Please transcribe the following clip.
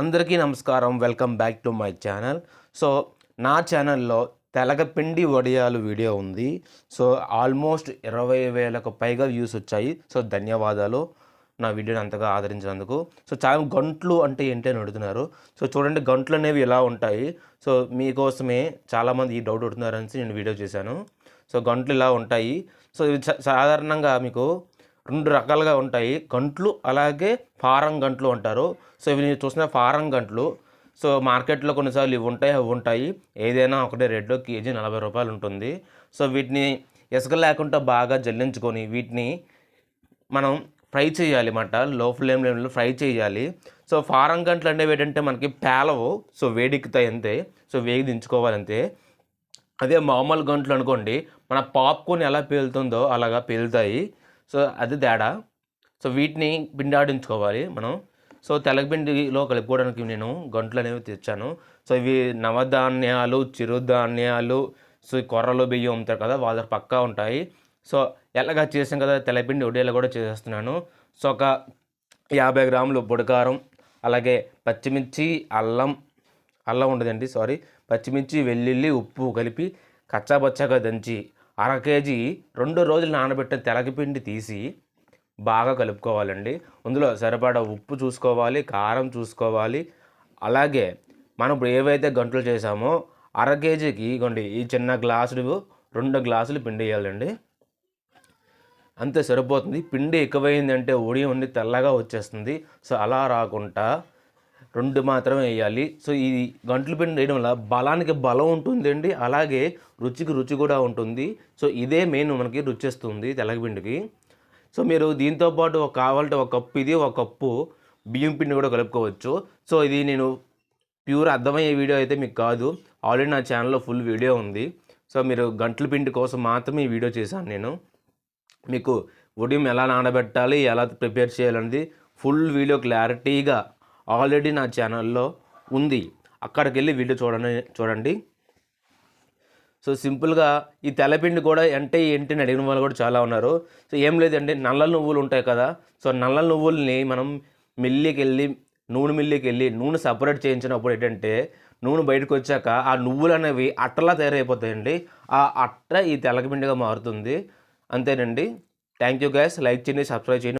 అందరికీ నమస్కారం. Welcome back to my channel. So నా ఛానల్లో తెలగపిండి వడియాలు వీడియో ఉంది. సో ఆల్మోస్ట్ ఇరవై వేలకు పైగా వ్యూస్ వచ్చాయి. సో ధన్యవాదాలు. నా వీడియోని అంతగా ఆదరించినందుకు. సో చాలా గంట్లు అంటే ఏంటి అని అడుగుతున్నారు. సో చూడండి గంట్లు అనేవి ఎలా ఉంటాయి. సో మీకోసమే చాలామంది ఈ డౌట్ అడుగుతున్నారని నేను వీడియో చేశాను. సో గంట్లు ఇలా ఉంటాయి. సో ఇవి సాధారణంగా మీకు రెండు రకాలుగా ఉంటాయి. గంట్లు అలాగే ఫారం గంట్లు అంటారు. సో ఇవి నేను చూసిన ఫారం గంట్లు. సో మార్కెట్లో కొన్నిసార్లు ఇవి ఉంటాయి అవి ఉంటాయి. ఏదైనా ఒకటే రేట్లో కేజీ నలభై రూపాయలు ఉంటుంది. సో వీటిని ఇసుక లేకుండా బాగా జల్లించుకొని వీటిని మనం ఫ్రై చేయాలి అన్నమాట. లో ఫ్లేమ్ ఫ్లేమ్లో ఫ్రై చేయాలి. సో ఫారం గంటలు అనేవి ఏంటంటే మనకి పేలవు. సో వేడెక్కుతాయి అంతే. సో వేగి దించుకోవాలి అంతే. అదే మామూలు గంటలు అనుకోండి మన పాప్కార్న్ ఎలా పేలుతుందో అలాగా పేలుతాయి. సో అది తేడా. సో వీటిని పిండాడించుకోవాలి మనం. సో తెలగపిండిలో కలుపుకోవడానికి నేను గంటలు అనేవి తెచ్చాను. సో ఇవి నవధాన్యాలు చిరుధాన్యాలు సో కొర్రలు బియ్యం అమ్ముతారు కదా వాళ్ళ దగ్గర పక్కా ఉంటాయి. సో ఎలాగా చేసాం కదా తెలపిండి ఒడేలా కూడా చేసేస్తున్నాను. సో ఒక యాభై గ్రాములు బుడకారం అలాగే పచ్చిమిర్చి అల్లం అల్లం ఉండదండి సారీ. పచ్చిమిర్చి వెల్లుల్లి ఉప్పు కలిపి కచ్చాబచ్చాగా దంచి అర కేజీ రెండు రోజులు నానబెట్టిన తెలగపిండి తీసి బాగా కలుపుకోవాలండి. అందులో సరిపడా ఉప్పు చూసుకోవాలి కారం చూసుకోవాలి. అలాగే మనం ఇప్పుడు ఏవైతే గంటలు చేసామో అర కేజీకి ఇగోండి ఈ చిన్న గ్లాసులు రెండు గ్లాసులు పిండి వేయాలండి. అంతే సరిపోతుంది. పిండి ఎక్కువైందంటే ఉడి ఉండి తెల్లగా వచ్చేస్తుంది. సో అలా రాకుండా రెండు మాత్రమే వేయాలి. సో ఈ గంటల పిండి వేయడం వల్ల బలానికి బలం ఉంటుందండి. అలాగే రుచికి రుచి కూడా ఉంటుంది. సో ఇదే మెయిన్ మనకి రుచిస్తుంది తెలగపిండికి సో మీరు దీంతో పాటు ఒక కావాలంటే ఒక కప్పు ఇది ఒక కప్పు బియ్యం పిండి కూడా కలుపుకోవచ్చు. సో ఇది నేను ప్యూర్ అర్థమయ్యే వీడియో అయితే మీకు కాదు. ఆల్రెడీ నా ఛానల్లో ఫుల్ వీడియో ఉంది. సో మీరు గంటల పిండి కోసం మాత్రమే ఈ వీడియో చేశాను నేను. మీకు ఉదయం ఎలా నానబెట్టాలి ఎలా ప్రిపేర్ చేయాలనేది ఫుల్ వీడియో క్లారిటీగా ఆల్రెడీ నా ఛానల్లో ఉంది. అక్కడికి వెళ్ళి వీడియో చూడండి చూడండి. సో సింపుల్గా ఈ తెల్లపిండి కూడా అంటే ఏంటి అని అడిగిన వాళ్ళు కూడా చాలా ఉన్నారు. సో ఏం లేదండి నల్ల నువ్వులు ఉంటాయి కదా. సో నల్ల నువ్వుల్ని మనం మిల్లికి వెళ్ళి నూనె మిల్లికి వెళ్ళి నూనె సపరేట్ చేయించినప్పుడు ఏంటంటే నూనె బయటకు వచ్చాక ఆ నువ్వులు అనేవి అట్టలా తయారైపోతాయండి. ఆ అట్ట ఈ తెల్లపిండిగా మారుతుంది. అంతేనండి. Thank you guys. లైక్ చేయండి సబ్స్క్రైబ్ చేయండి.